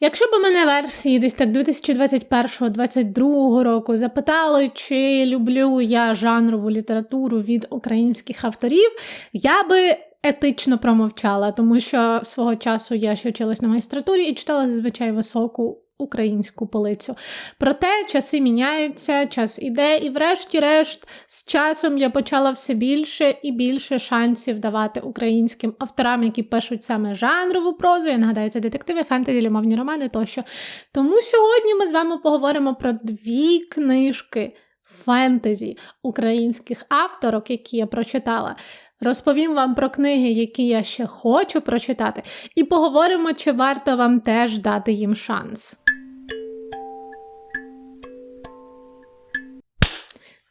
Якщо б мене версії десь так 2021-2022 року запитали, чи люблю я жанрову літературу від українських авторів, я би етично промовчала, тому що свого часу я ще вчилась на магістратурі і читала зазвичай високу українську полицю. Проте часи міняються, час іде, і, врешті-решт, з часом я почала все більше і більше шансів давати українським авторам, які пишуть саме жанрову прозу. Я нагадаю, це детективи, фентезі, любовні романи тощо. Тому сьогодні ми з вами поговоримо про дві книжки фентезі українських авторок, які я прочитала. Розповім вам про книги, які я ще хочу прочитати, і поговоримо, чи варто вам теж дати їм шанс.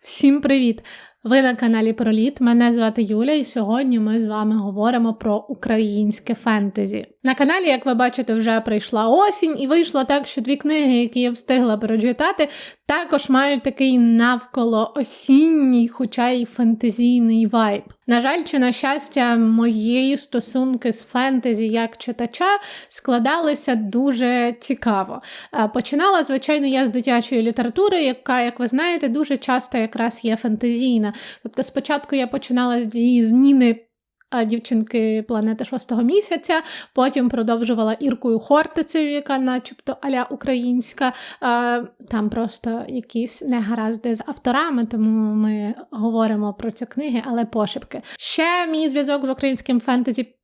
Всім привіт! Ви на каналі Проліт. Мене звати Юля, і сьогодні ми з вами говоримо про українське фентезі. На каналі, як ви бачите, вже прийшла осінь, і вийшло так, що дві книги, які я встигла прочитати, також мають такий навколо осінній, хоча й фентезійний вайб. На жаль, чи на щастя, мої стосунки з фентезі як читача складалися дуже цікаво. Починала, звичайно, я з дитячої літератури, яка, як ви знаєте, дуже часто якраз є фентезійна. Тобто, спочатку я починала з з Ніни дівчинки планети шостого місяця. Потім продовжувала Іркою Хортицею, яка, начебто, аля українська. Там просто якісь негаразди з авторами, тому ми говоримо про ці книги, але пошепки. Ще мій зв'язок з українським фентезі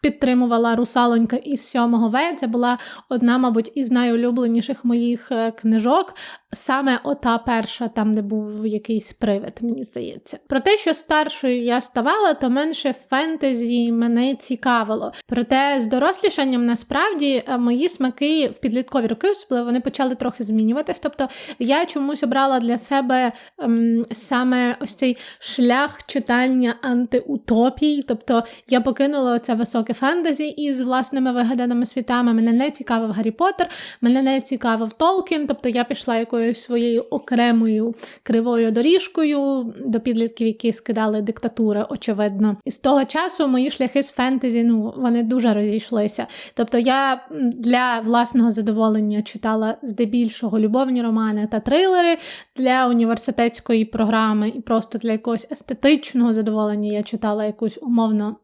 підтримувала русалонька із сьомого В. Це була одна, мабуть, із найулюбленіших моїх е, книжок. Саме ота перша, там, де був якийсь привид, мені здається. Про те, що старшою я ставала, то менше фентезі мене цікавило. Проте з дорослішанням насправді е, мої смаки в підліткові роки особливо вони почали трохи змінюватись. Тобто я чомусь обрала для себе ем, саме ось цей шлях читання антиутопій. Тобто я покинула високе фентезі із власними вигаданими світами. Мене не цікавив Гаррі Поттер, мене не цікавив Толкін, тобто я пішла якоюсь своєю окремою кривою доріжкою до підлітків, які скидали диктатури, очевидно. І з того часу мої шляхи з фентезі ну, вони дуже розійшлися. Тобто я для власного задоволення читала здебільшого любовні романи та трилери для університетської програми, і просто для якогось естетичного задоволення я читала якусь умовно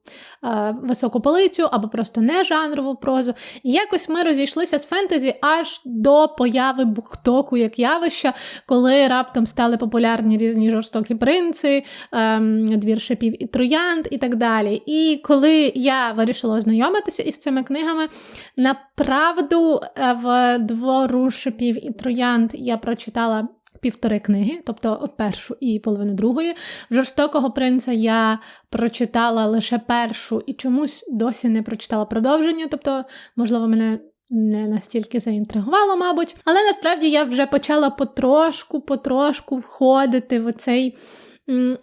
високу полицю або просто не жанрову прозу. І якось ми розійшлися з фентезі аж до появи бухтоку як явища, коли раптом стали популярні різні жорстокі принци, ем, двір шипів і троянд і так далі. І коли я вирішила ознайомитися із цими книгами, направду е, в двору шипів і троянд я прочитала півтори книги, тобто першу і половину другої. Жорстокого принца я прочитала лише першу і чомусь досі не прочитала продовження, тобто, можливо, мене. Не настільки заінтригувало, мабуть, але насправді я вже почала потрошку-потрошку входити в цей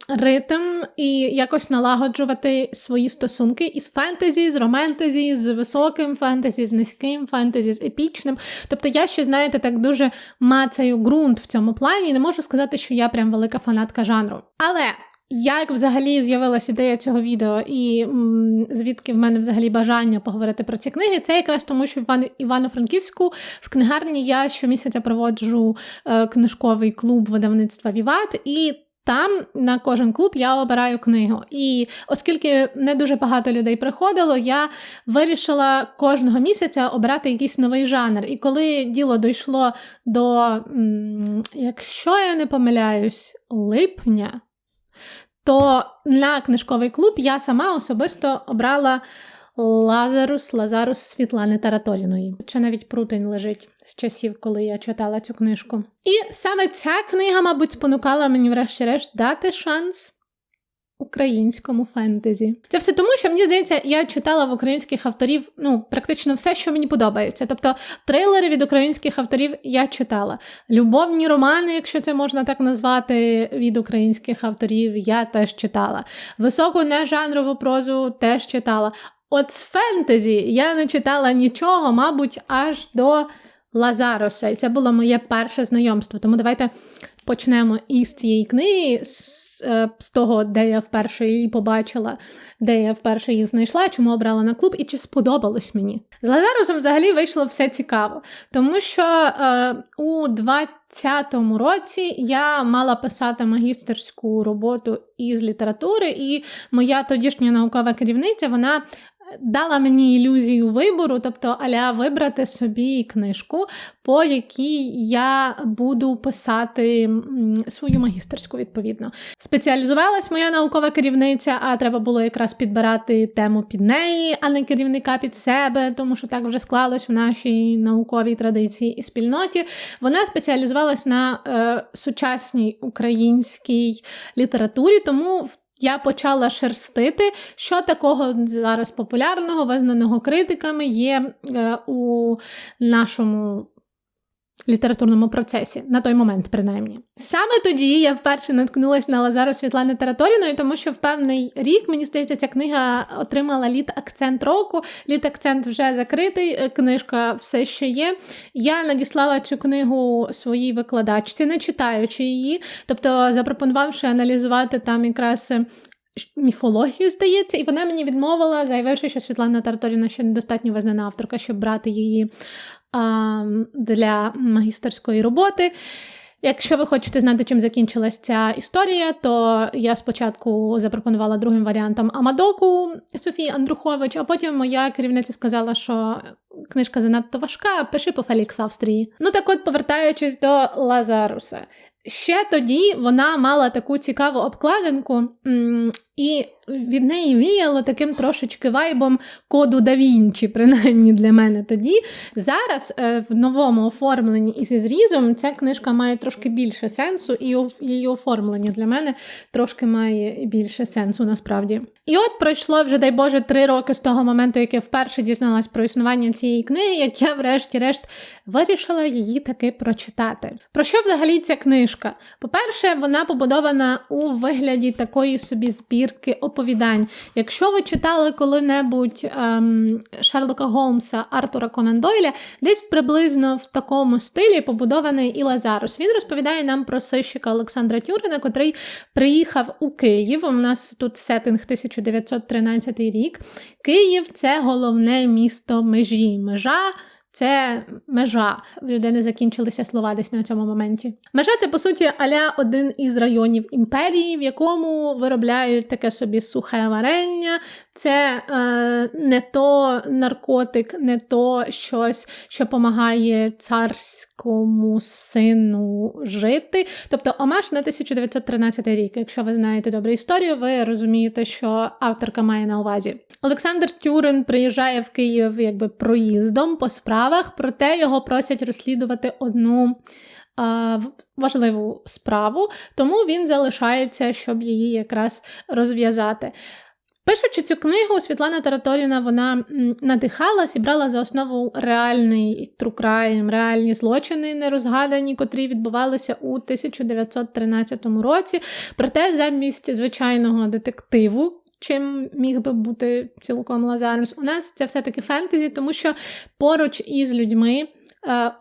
ритм і якось налагоджувати свої стосунки із фентезі, з романтезі, з високим фентезі, з низьким фентезі, з епічним. Тобто я ще, знаєте, так дуже мацаю ґрунт в цьому плані, і не можу сказати, що я прям велика фанатка жанру. Але. Як взагалі з'явилася ідея цього відео, і м, звідки в мене взагалі бажання поговорити про ці книги? Це якраз тому, що в Івано-Франківську в книгарні я щомісяця проводжу е, книжковий клуб видавництва Віват, і там на кожен клуб я обираю книгу. І оскільки не дуже багато людей приходило, я вирішила кожного місяця обирати якийсь новий жанр. І коли діло дійшло до, якщо я не помиляюсь, липня, то на книжковий клуб я сама особисто обрала. Лазарус Лазарус Світлани Таратоліної. Чи навіть прутень лежить з часів, коли я читала цю книжку. І саме ця книга, мабуть, спонукала мені, врешті-решт, дати шанс українському фентезі. Це все тому, що мені здається, я читала в українських авторів ну, практично все, що мені подобається. Тобто трейлери від українських авторів я читала. Любовні романи, якщо це можна так назвати, від українських авторів, я теж читала. Високу нежанрову прозу теж читала. От з фентезі я не читала нічого, мабуть, аж до Лазароса. І це було моє перше знайомство. Тому давайте почнемо із цієї книги, з, е, з того, де я вперше її побачила, де я вперше її знайшла, чому обрала на клуб і чи сподобалось мені. З Лазарусом взагалі вийшло все цікаво, тому що е, у 2020 році я мала писати магістерську роботу із літератури, і моя тодішня наукова керівниця вона дала мені ілюзію вибору, тобто аля вибрати собі книжку, по якій я буду писати свою магістерську відповідно. Спеціалізувалась моя наукова керівниця, а треба було якраз підбирати тему під неї, а не керівника під себе, тому що так вже склалось в нашій науковій традиції і спільноті. Вона спеціалізувалась на е, сучасній українській літературі, тому в я почала шерстити, що такого зараз популярного, визнаного критиками є е, у нашому літературному процесі, на той момент, принаймні. Саме тоді я вперше наткнулася на Лазару Світлани Тараторіної, тому що в певний рік, мені здається, ця книга отримала літ акцент року. Літ акцент вже закритий, е, книжка все ще є. Я надіслала цю книгу своїй викладачці, не читаючи її, тобто запропонувавши аналізувати там якраз. Е, міфологію, здається, і вона мені відмовила, заявивши, що Світлана Тараторіна ще недостатньо визнана авторка, щоб брати її для магістерської роботи. Якщо ви хочете знати, чим закінчилася ця історія, то я спочатку запропонувала другим варіантом Амадоку Софії Андрухович, а потім моя керівниця сказала, що книжка занадто важка, пиши по Фелікс Австрії. Ну так от, повертаючись до Лазаруса. Ще тоді вона мала таку цікаву обкладинку, і від неї віяло таким трошечки вайбом коду да Вінчі, принаймні для мене тоді. Зараз е, в новому оформленні і зі зрізом ця книжка має трошки більше сенсу, і її оформлення для мене трошки має більше сенсу насправді. І от пройшло вже, дай Боже, три роки з того моменту, як я вперше дізналась про існування цієї книги, як я, врешті-решт, вирішила її таки прочитати. Про що взагалі ця книжка? По-перше, вона побудована у вигляді такої собі збірки оповідань. Якщо ви читали коли-небудь ем, Шерлока Голмса Артура Конан Дойля, десь приблизно в такому стилі побудований і Лазарус. Він розповідає нам про сищика Олександра Тюрина, котрий приїхав у Київ. У нас тут сеттинг 1913 рік. Київ це головне місто межі. Межа це межа. В людини закінчилися слова десь на цьому моменті. Межа це, по суті, аля один із районів імперії, в якому виробляють таке собі сухе варення. Це е, не то наркотик, не то щось, що допомагає царському сину жити. Тобто омаш на 1913 рік. Якщо ви знаєте добру історію, ви розумієте, що авторка має на увазі. Олександр Тюрин приїжджає в Київ якби проїздом по справах, проте його просять розслідувати одну важливу справу, тому він залишається, щоб її якраз розв'язати. Пишучи цю книгу, Світлана Тараторіна вона надихалась і брала за основу реальний трукрайм, реальні злочини нерозгадані, котрі відбувалися у 1913 році. Проте замість звичайного детективу, чим міг би бути цілком Лазарус. У нас це все-таки фентезі, тому що поруч із людьми е,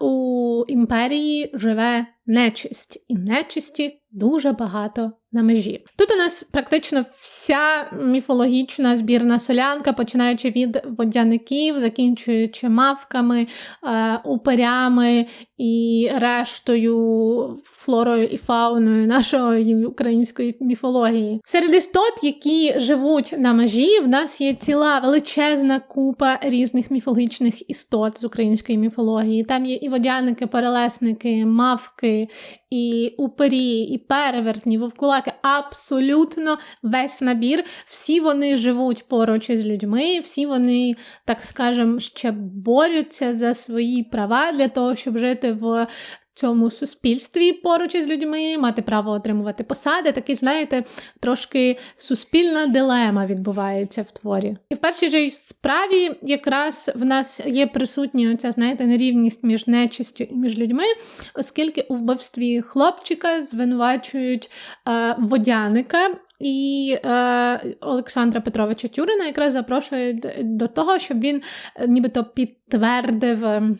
у імперії живе нечисть, і нечисті дуже багато на межі. Тут у нас практично вся міфологічна збірна солянка, починаючи від водяників, закінчуючи мавками, е, уперями і рештою флорою і фауною нашої української міфології. Серед істот, які живуть на межі, в нас є ціла величезна купа різних міфологічних істот з української міфології. Там є і водяники, перелесники, мавки, і упері, і перевертні, вовкулаки абсолютно весь набір. Всі вони живуть поруч із людьми, всі вони, так скажемо, ще борються за свої права для того, щоб жити в цьому суспільстві поруч із людьми, мати право отримувати посади. Такий, знаєте, трошки суспільна дилема відбувається в творі. І в першій же справі якраз в нас є присутня оця, знаєте, нерівність між нечистю і між людьми, оскільки у вбивстві хлопчика звинувачують е, водяника. І е, Олександра Петровича Тюрина якраз запрошують до того, щоб він е, нібито підтвердив ем,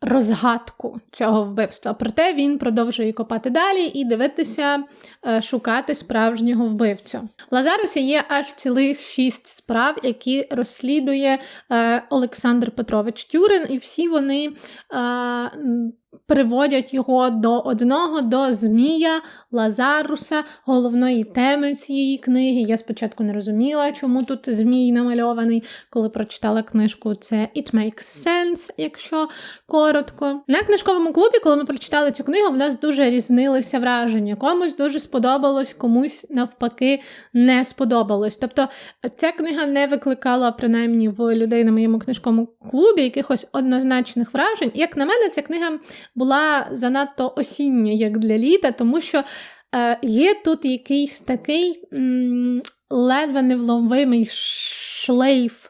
розгадку цього вбивства. Проте він продовжує копати далі і дивитися, е, шукати справжнього вбивцю. В Лазарусі є аж цілих шість справ, які розслідує е, Олександр Петрович Тюрин, і всі вони. Е, Приводять його до одного, до Змія Лазаруса, головної теми цієї книги. Я спочатку не розуміла, чому тут Змій намальований. Коли прочитала книжку, це It Makes Sense, якщо коротко. На книжковому клубі, коли ми прочитали цю книгу, в нас дуже різнилися враження. Комусь дуже сподобалось, комусь навпаки не сподобалось. Тобто ця книга не викликала, принаймні, в людей на моєму книжковому клубі якихось однозначних вражень. Як на мене, ця книга була занадто осіння, як для літа, тому що є тут якийсь такий ледве невловимий шлейф.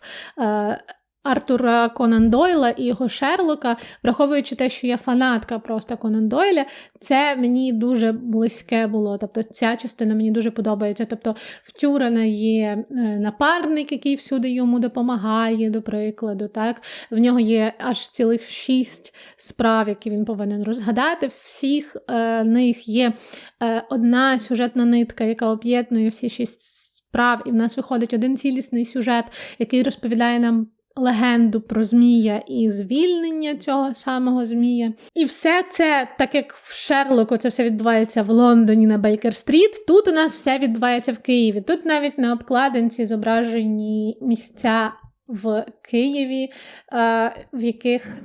Артура Конан Дойла і його Шерлока, враховуючи те, що я фанатка просто Конан Дойля, це мені дуже близьке було. Тобто ця частина мені дуже подобається. Тобто в Тюрена є е, напарник, який всюди йому допомагає, до прикладу. так? В нього є аж цілих шість справ, які він повинен розгадати. Всіх е, них є е, одна сюжетна нитка, яка об'єднує всі шість справ, і в нас виходить один цілісний сюжет, який розповідає нам легенду про Змія і звільнення цього самого Змія. І все це, так як в Шерлоку, це все відбувається в Лондоні на Бейкер-стріт. Тут у нас все відбувається в Києві. Тут навіть на обкладинці зображені місця в Києві, в яких,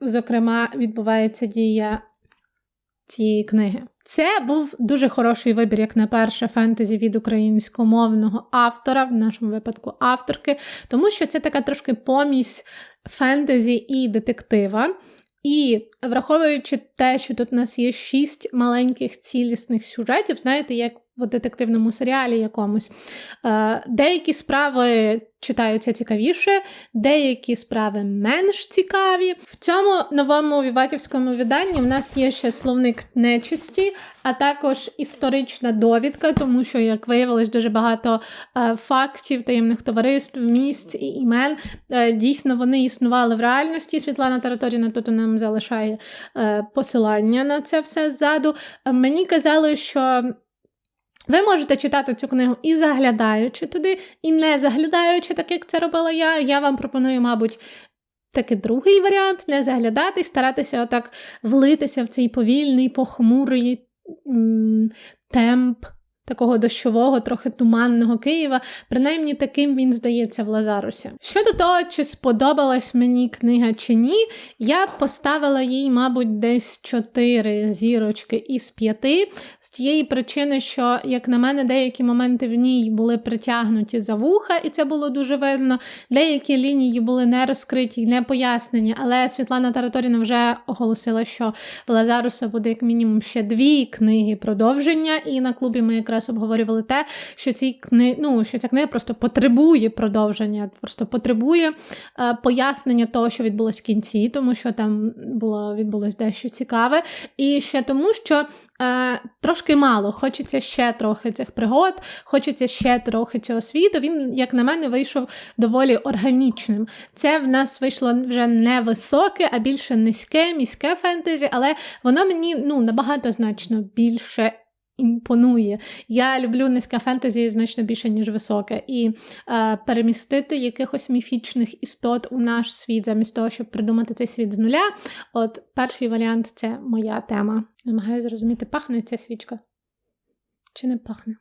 зокрема, відбувається дія цієї книги. Це був дуже хороший вибір, як на перше, фентезі від українськомовного автора, в нашому випадку авторки, тому що це така трошки помість фентезі і детектива. І враховуючи те, що тут у нас є шість маленьких цілісних сюжетів, знаєте, як в детективному серіалі якомусь. Е, деякі справи читаються цікавіше, деякі справи менш цікаві. В цьому новому віватівському виданні в нас є ще словник нечисті, а також історична довідка, тому що, як виявилось, дуже багато е, фактів, таємних товариств, місць і імен. Е, дійсно, вони існували в реальності. Світлана Тараторіна тут нам залишає посилання на це все ззаду. Мені казали, що. Ви можете читати цю книгу і заглядаючи туди, і не заглядаючи, так як це робила я. Я вам пропоную, мабуть, такий другий варіант не заглядати, старатися отак влитися в цей повільний, похмурий темп такого дощового, трохи туманного Києва. Принаймні таким він здається в Лазарусі. Щодо того, чи сподобалась мені книга чи ні, я поставила їй, мабуть, десь 4 зірочки із 5, з тієї причини, що, як на мене, деякі моменти в ній були притягнуті за вуха, і це було дуже видно. Деякі лінії були не розкриті, не пояснені, але Світлана Тараторіна вже оголосила, що в Лазаруса буде як мінімум ще дві книги продовження, і на клубі ми якраз якраз обговорювали те, що ці кни... ну, що ця книга просто потребує продовження, просто потребує е, пояснення того, що відбулось в кінці, тому що там було відбулось дещо цікаве. І ще тому, що. Е, Трошки мало, хочеться ще трохи цих пригод, хочеться ще трохи цього світу. Він, як на мене, вийшов доволі органічним. Це в нас вийшло вже не високе, а більше низьке, міське фентезі, але воно мені ну, набагато значно більше імпонує. Я люблю низьке фентезі значно більше, ніж високе. І е, перемістити якихось міфічних істот у наш світ, замість того, щоб придумати цей світ з нуля. От перший варіант це моя тема. Намагаюся зрозуміти, пахне ця свічка? Чи не пахне?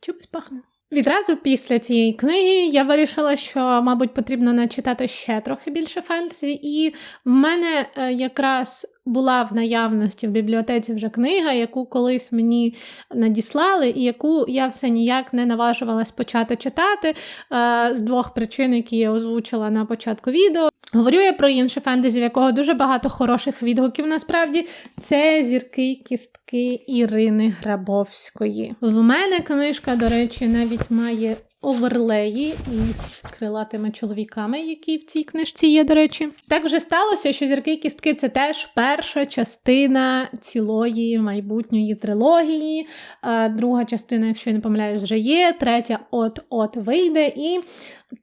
Чомусь пахне. Відразу після цієї книги я вирішила, що, мабуть, потрібно начитати ще трохи більше фентезі, і в мене е, якраз була в наявності в бібліотеці вже книга, яку колись мені надіслали, і яку я все ніяк не наважувалась почати читати е, з двох причин, які я озвучила на початку відео. Говорю я про інше фентезі, в якого дуже багато хороших відгуків. Насправді це зірки кістки Ірини Грабовської. В мене книжка, до речі, навіть має оверлеї із крилатими чоловіками, які в цій книжці є, до речі. Так вже сталося, що зірки кістки це теж перша частина цілої майбутньої трилогії. Друга частина, якщо я не помиляюсь, вже є, третя от-от вийде. І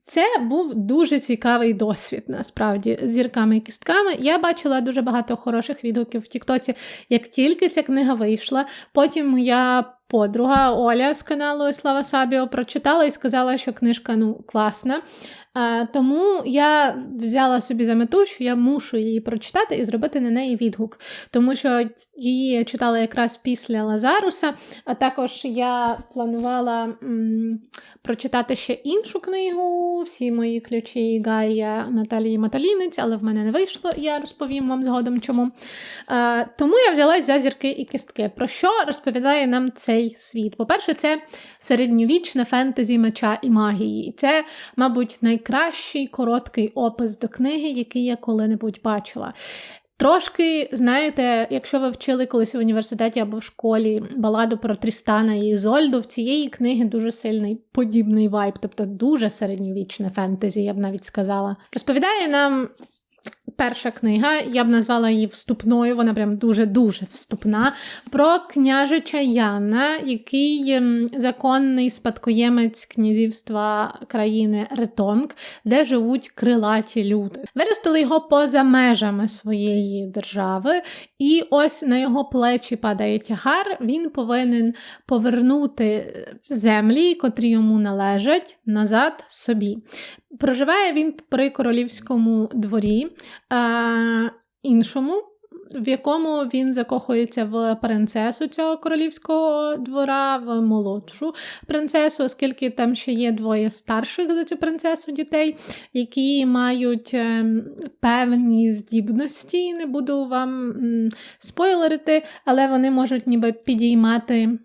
Це був дуже цікавий досвід, насправді, зірками і кістками. Я бачила дуже багато хороших відгуків в Тіктоці, як тільки ця книга вийшла. Потім моя подруга Оля з каналу Слава Сабіо прочитала і сказала, що книжка ну, класна. Тому я взяла собі за мету, що я мушу її прочитати і зробити на неї відгук, тому що її читала якраз після Лазаруса, а також я планувала м, прочитати ще іншу книгу, всі мої ключі Гая Наталії Маталінець, але в мене не вийшло, я розповім вам згодом чому. А, Тому я взялась за зірки і кістки. Про що розповідає нам цей світ? По-перше, це середньовічне фентезі меча і магії. І це, мабуть, най найкращий короткий опис до книги, який я коли-небудь бачила. Трошки, знаєте, якщо ви вчили колись в університеті або в школі баладу про Трістана і Ізольду, в цієї книги дуже сильний подібний вайб, тобто дуже середньовічне фентезі, я б навіть сказала. Розповідає нам перша книга, я б назвала її вступною, вона прям дуже-дуже вступна. Про княжича Яна, який ем, законний спадкоємець князівства країни Ретонг, де живуть крилаті люди. Виростили його поза межами своєї держави, і ось на його плечі падає тягар. Він повинен повернути землі, котрі йому належать, назад собі. Проживає він при королівському дворі е, іншому, в якому він закохується в принцесу цього королівського двора, в молодшу принцесу, оскільки там ще є двоє старших за цю принцесу дітей, які мають е, певні здібності. Не буду вам спойлерити, але вони можуть ніби підіймати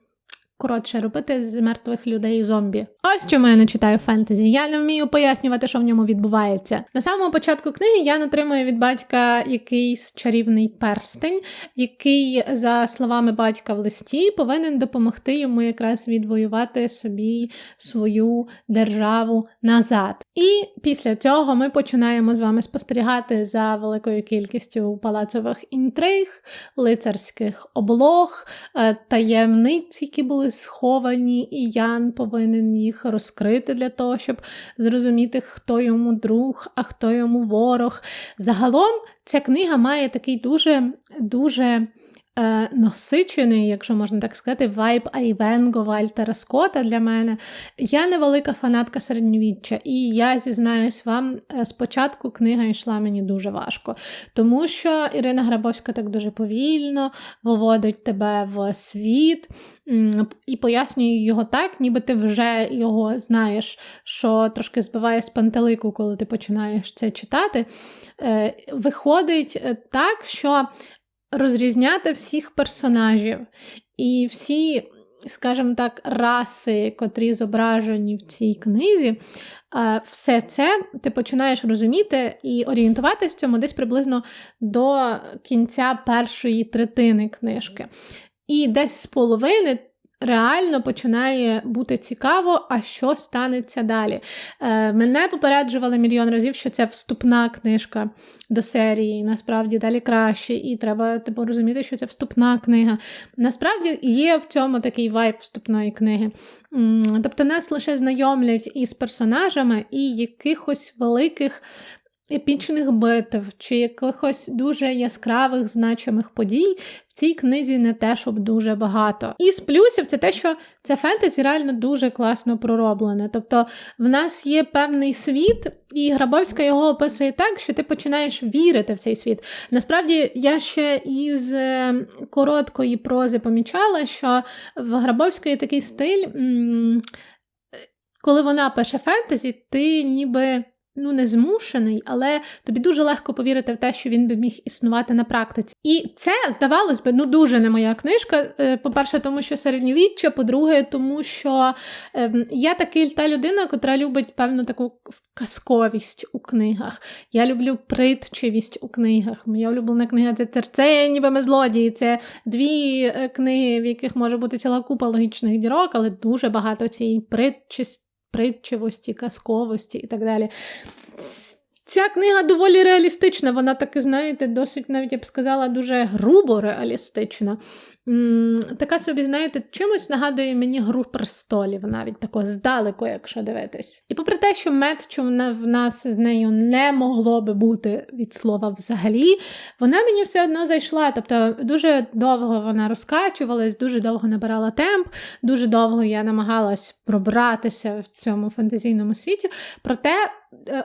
коротше робити з мертвих людей зомбі. Ось чому я не читаю фентезі. Я не вмію пояснювати, що в ньому відбувається. На самому початку книги я отримую від батька якийсь чарівний перстень, який, за словами батька в листі, повинен допомогти йому якраз відвоювати собі свою державу назад. І після цього ми починаємо з вами спостерігати за великою кількістю палацових інтриг, лицарських облог, е, таємниць, які були сховані, і Ян повинен їх розкрити для того, щоб зрозуміти, хто йому друг, а хто йому ворог. Загалом ця книга має такий дуже дуже е, насичений, якщо можна так сказати, вайб Айвенго Вальтера Скотта для мене. Я невелика фанатка середньовіччя, і я зізнаюсь вам, е, спочатку книга йшла мені дуже важко, тому що Ірина Грабовська так дуже повільно виводить тебе в світ. І пояснює його так, ніби ти вже його знаєш, що трошки збиває з пантелику, коли ти починаєш це читати. Е, виходить е, так, що розрізняти всіх персонажів і всі, скажімо так, раси, котрі зображені в цій книзі, все це ти починаєш розуміти і орієнтуватися в цьому десь приблизно до кінця першої третини книжки. І десь з половини реально починає бути цікаво, а що станеться далі. Е, Мене попереджували мільйон разів, що це вступна книжка до серії, насправді далі краще, і треба типу, розуміти, що це вступна книга. Насправді є в цьому такий вайб вступної книги. Тобто нас лише знайомлять із персонажами і якихось великих епічних битв чи якихось дуже яскравих значимих подій в цій книзі не те, щоб дуже багато. І з плюсів це те, що це фентезі реально дуже класно пророблене. Тобто в нас є певний світ, і Грабовська його описує так, що ти починаєш вірити в цей світ. Насправді, я ще із е, короткої прози помічала, що в Грабовської такий стиль. Коли вона пише фентезі, ти ніби ну не змушений, але тобі дуже легко повірити в те, що він би міг існувати на практиці. І це, здавалось би, ну дуже не моя книжка. Е, по-перше, тому що середньовіччя, по-друге, тому що е, я такий та людина, котра любить певну таку казковість у книгах. Я люблю притчивість у книгах. Моя улюблена книга це Церцея, ніби ми злодії. Це дві е, книги, в яких може бути ціла купа логічних дірок, але дуже багато цієї притчисті притчивості, казковості і так далі. Ця книга доволі реалістична, вона таки, знаєте, досить навіть я б сказала, дуже грубо реалістична. Така собі, знаєте, чимось нагадує мені гру престолів, навіть тако здалеку, якщо дивитись. І попри те, що метчу в нас з нею не могло би бути від слова взагалі, вона мені все одно зайшла. Тобто дуже довго вона розкачувалась, дуже довго набирала темп, дуже довго я намагалась пробратися в цьому фантазійному світі. Проте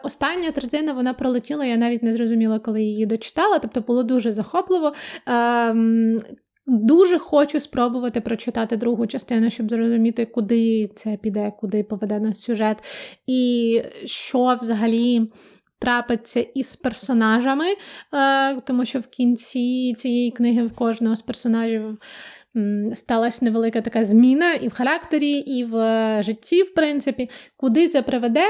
остання третина вона пролетіла, я навіть не зрозуміла, коли її дочитала. Тобто було дуже захопливо. Ем, Дуже хочу спробувати прочитати другу частину, щоб зрозуміти, куди це піде, куди поведе нас сюжет, і що взагалі трапиться із персонажами, е, тому що в кінці цієї книги в кожного з персонажів сталася невелика така зміна і в характері, і в е, житті, в принципі, куди це приведе,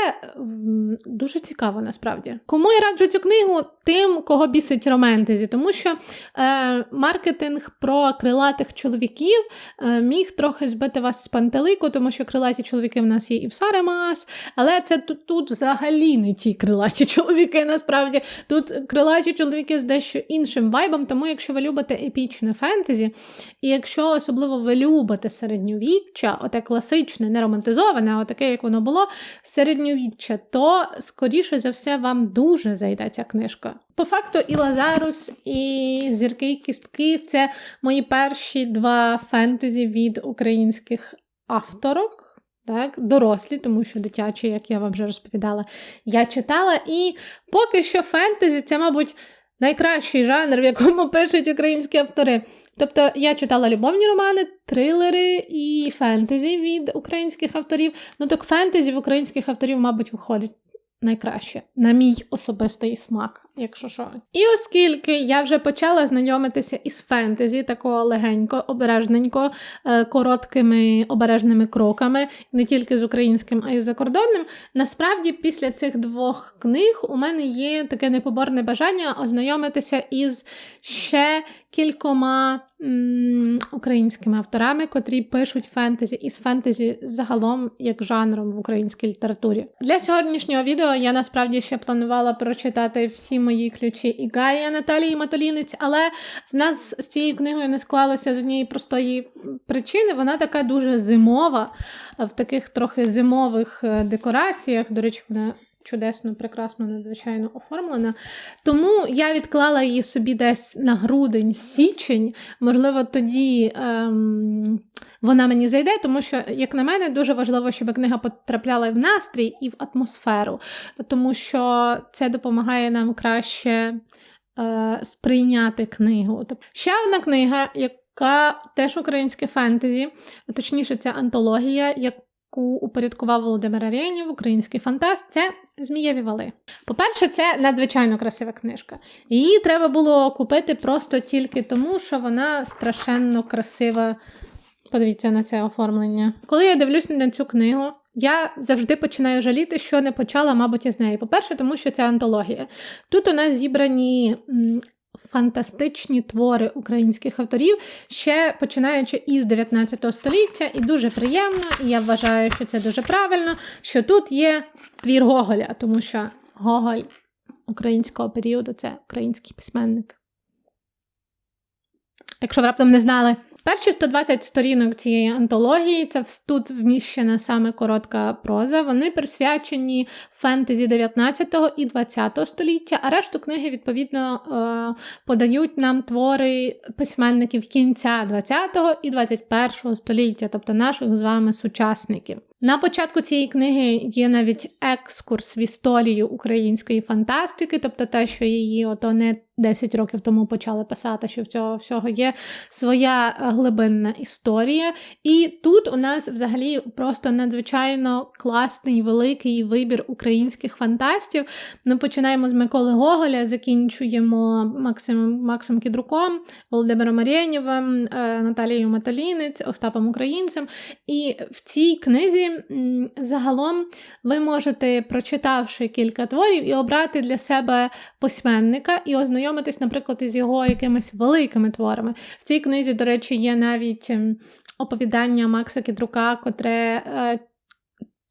дуже цікаво насправді. Кому я раджу цю книгу? Тим, кого бісить романтезі, тому що е, маркетинг про крилатих чоловіків е, міг трохи збити вас з пантелику, тому що крилаті чоловіки в нас є і в Саремас, але це тут, тут взагалі не ті крилаті чоловіки. Насправді тут крилаті чоловіки з дещо іншим вайбом, тому якщо ви любите епічне фентезі, і якщо якщо особливо ви любите середньовіччя, оте класичне, не романтизоване, а таке, як воно було, середньовіччя, то, скоріше за все, вам дуже зайде ця книжка. По факту, і Лазарус, і зірки і кістки це мої перші два фентезі від українських авторок. Так, Дорослі, тому що дитячі, як я вам вже розповідала, я читала. І поки що фентезі це, мабуть, найкращий жанр, в якому пишуть українські автори. Тобто я читала любовні романи, трилери і фентезі від українських авторів. Ну так фентезі в українських авторів, мабуть, виходить найкраще, на мій особистий смак, якщо що. І оскільки я вже почала знайомитися із фентезі, такого легенько, обережненько, е, короткими обережними кроками, не тільки з українським, а й закордонним, насправді після цих двох книг у мене є таке непоборне бажання ознайомитися із ще кількома м, українськими авторами, котрі пишуть фентезі із фентезі загалом як жанром в українській літературі. Для сьогоднішнього відео я насправді ще планувала прочитати всі мої ключі і Гая Наталії Матолінець, але в нас з цією книгою не склалося з однієї простої причини. Вона така дуже зимова, в таких трохи зимових е, декораціях. До речі, вона чудесно, прекрасно, надзвичайно оформлена. Тому я відклала її собі десь на грудень-січень. Можливо, тоді ем, вона мені зайде, тому що, як на мене, дуже важливо, щоб книга потрапляла в настрій і в атмосферу, тому що це допомагає нам краще е, сприйняти книгу. Ще одна книга, яка теж українське фентезі, точніше, це антологія, яку упорядкував Володимир Арєнів, український фантаст, це Змієві вали. По-перше, це надзвичайно красива книжка. Її треба було купити просто тільки тому, що вона страшенно красива. Подивіться на це оформлення. Коли я дивлюсь на цю книгу, я завжди починаю жаліти, що не почала, мабуть, із неї. По-перше, тому що це антологія. Тут у нас зібрані фантастичні твори українських авторів, ще починаючи із 19 століття, і дуже приємно, і я вважаю, що це дуже правильно, що тут є твір Гоголя, тому що Гоголь українського періоду це український письменник. Якщо ви раптом не знали. Перші 120 сторінок цієї антології, це тут вміщена саме коротка проза. Вони присвячені фентезі 19 і 20 століття, а решту книги, відповідно, е, подають нам твори письменників кінця 20 і 21 століття, тобто наших з вами сучасників. На початку цієї книги є навіть екскурс в історію української фантастики, тобто те, що її ото не 10 років тому почали писати, що в цього всього є своя е, глибинна історія. І тут у нас взагалі просто надзвичайно класний великий вибір українських фантастів. Ми починаємо з Миколи Гоголя, закінчуємо Максимом Максом Кідруком, Володимиром Арєнєвим, е, Наталією Маталінець, Остапом Українцем. І в цій книзі загалом ви можете, прочитавши кілька творів, і обрати для себе письменника і ознайомитись, наприклад, із його якимись великими творами. В цій книзі, до речі, є навіть оповідання Макса Кідрука, котре.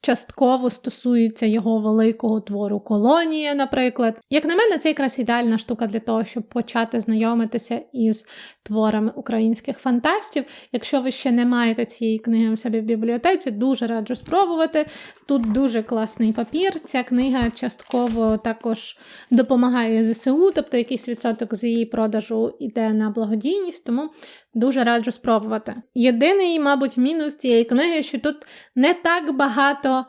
Частково стосується його великого твору Колонія, наприклад. Як на мене, це якраз ідеальна штука для того, щоб почати знайомитися із творами українських фантастів. Якщо ви ще не маєте цієї книги у себе в бібліотеці, дуже раджу спробувати. Тут дуже класний папір. Ця книга частково також допомагає ЗСУ, тобто якийсь відсоток з її продажу йде на благодійність, тому дуже раджу спробувати. Єдиний, мабуть, мінус цієї книги, що тут не так багато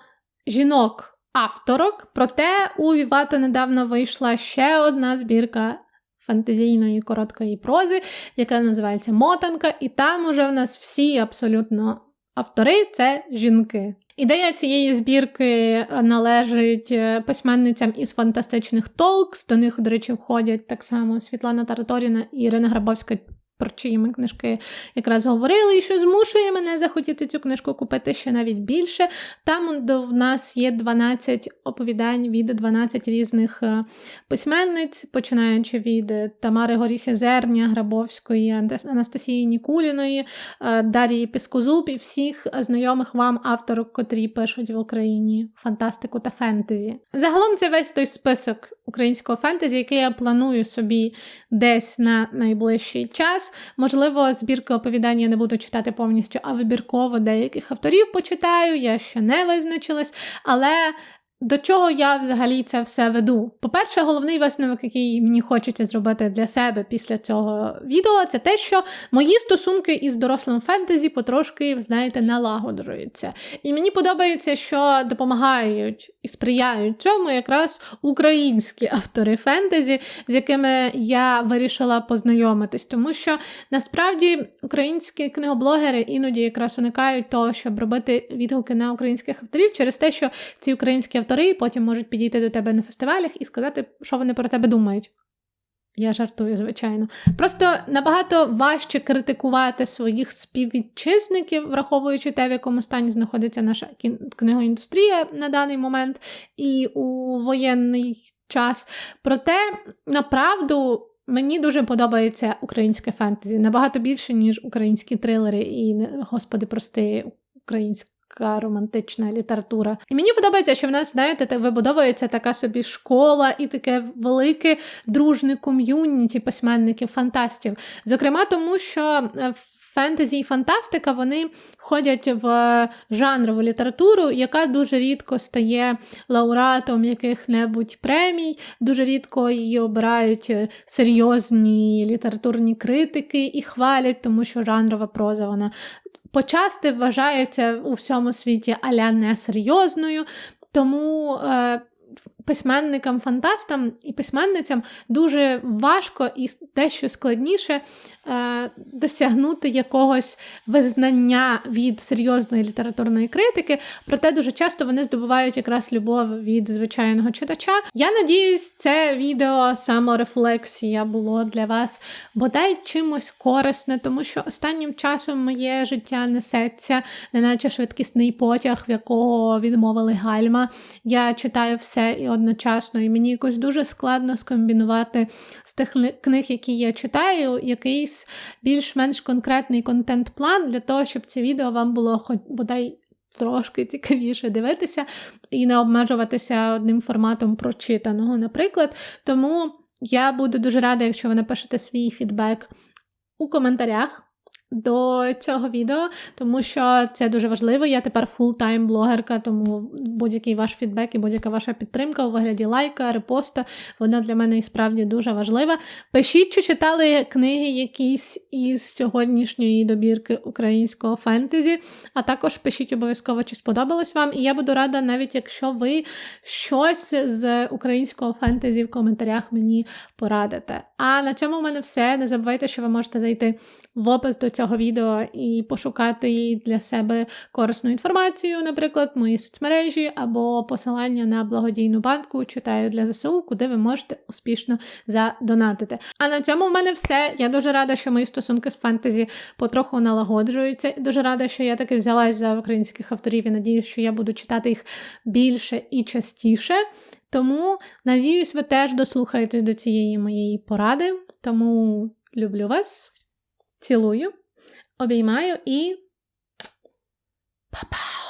жінок. Авторок, проте у Вівато недавно вийшла ще одна збірка фантазійної короткої прози, яка називається Мотанка, і там уже в нас всі абсолютно автори це жінки. Ідея цієї збірки належить е, письменницям із фантастичних толкс. До них, до речі, входять так само Світлана Тараторіна і Ірина Грабовська про чиї ми книжки якраз говорили, і що змушує мене захотіти цю книжку купити ще навіть більше. Там в нас є 12 оповідань від 12 різних е, письменниць, починаючи від Тамари Горіхи Зерня, Грабовської, Анастасії Нікуліної, е, Дарії Піскозуб і всіх знайомих вам авторок, котрі пишуть в Україні фантастику та фентезі. Загалом це весь той список українського фентезі, який я планую собі десь на найближчий час. Можливо, збірки оповідання я не буду читати повністю, а вибірково деяких авторів почитаю, я ще не визначилась, але до чого я взагалі це все веду? По-перше, головний висновок, який мені хочеться зробити для себе після цього відео, це те, що мої стосунки із дорослим фентезі потрошки, знаєте, налагоджуються. І мені подобається, що допомагають і сприяють цьому якраз українські автори фентезі, з якими я вирішила познайомитись. Тому що насправді українські книгоблогери іноді якраз уникають того, щоб робити відгуки на українських авторів через те, що ці українські автори потім можуть підійти до тебе на фестивалях і сказати, що вони про тебе думають. Я жартую, звичайно. Просто набагато важче критикувати своїх співвітчизників, враховуючи те, в якому стані знаходиться наша книгоіндустрія на даний момент і у воєнний час. Проте, направду, мені дуже подобається українське фентезі набагато більше, ніж українські трилери і, господи, прости, українські романтична література. І мені подобається, що в нас, знаєте, вибудовується така собі школа і таке велике дружне ком'юніті письменників, фантастів. Зокрема, тому що. Е, фентезі і фантастика вони входять в жанрову літературу, яка дуже рідко стає лауреатом яких-небудь премій, дуже рідко її обирають серйозні літературні критики і хвалять, тому що жанрова проза вона почасти вважається у всьому світі аля несерйозною, тому е, письменникам-фантастам і письменницям дуже важко і дещо складніше е, досягнути якогось визнання від серйозної літературної критики, проте дуже часто вони здобувають якраз любов від звичайного читача. Я надіюсь, це відео саморефлексія було для вас бодай чимось корисне, тому що останнім часом моє життя несеться, неначе швидкісний потяг, в якого відмовили гальма. Я читаю все і одночасно, і мені якось дуже складно скомбінувати з тих книг, які я читаю, якийсь більш-менш конкретний контент-план для того, щоб це відео вам було хоч бодай. Трошки цікавіше дивитися і не обмежуватися одним форматом прочитаного, наприклад. Тому я буду дуже рада, якщо ви напишете свій фідбек у коментарях до цього відео, тому що це дуже важливо. Я тепер фултайм блогерка, тому будь-який ваш фідбек і будь-яка ваша підтримка у вигляді лайка, репоста, вона для мене і справді дуже важлива. Пишіть, чи читали книги якісь із сьогоднішньої добірки українського фентезі, а також пишіть обов'язково, чи сподобалось вам. І я буду рада, навіть якщо ви щось з українського фентезі в коментарях мені порадите. А на цьому в мене все. Не забувайте, що ви можете зайти в опис до цього відео і пошукати для себе корисну інформацію, наприклад, мої соцмережі або посилання на благодійну банку читаю для ЗСУ, куди ви можете успішно задонатити. А на цьому в мене все. Я дуже рада, що мої стосунки з фентезі потроху налагоджуються. Дуже рада, що я таки взялась за українських авторів і надіюсь, що я буду читати їх більше і частіше. Тому, надіюсь, ви теж дослухаєтесь до цієї моєї поради. Тому люблю вас, цілую, обіймаю і па-па!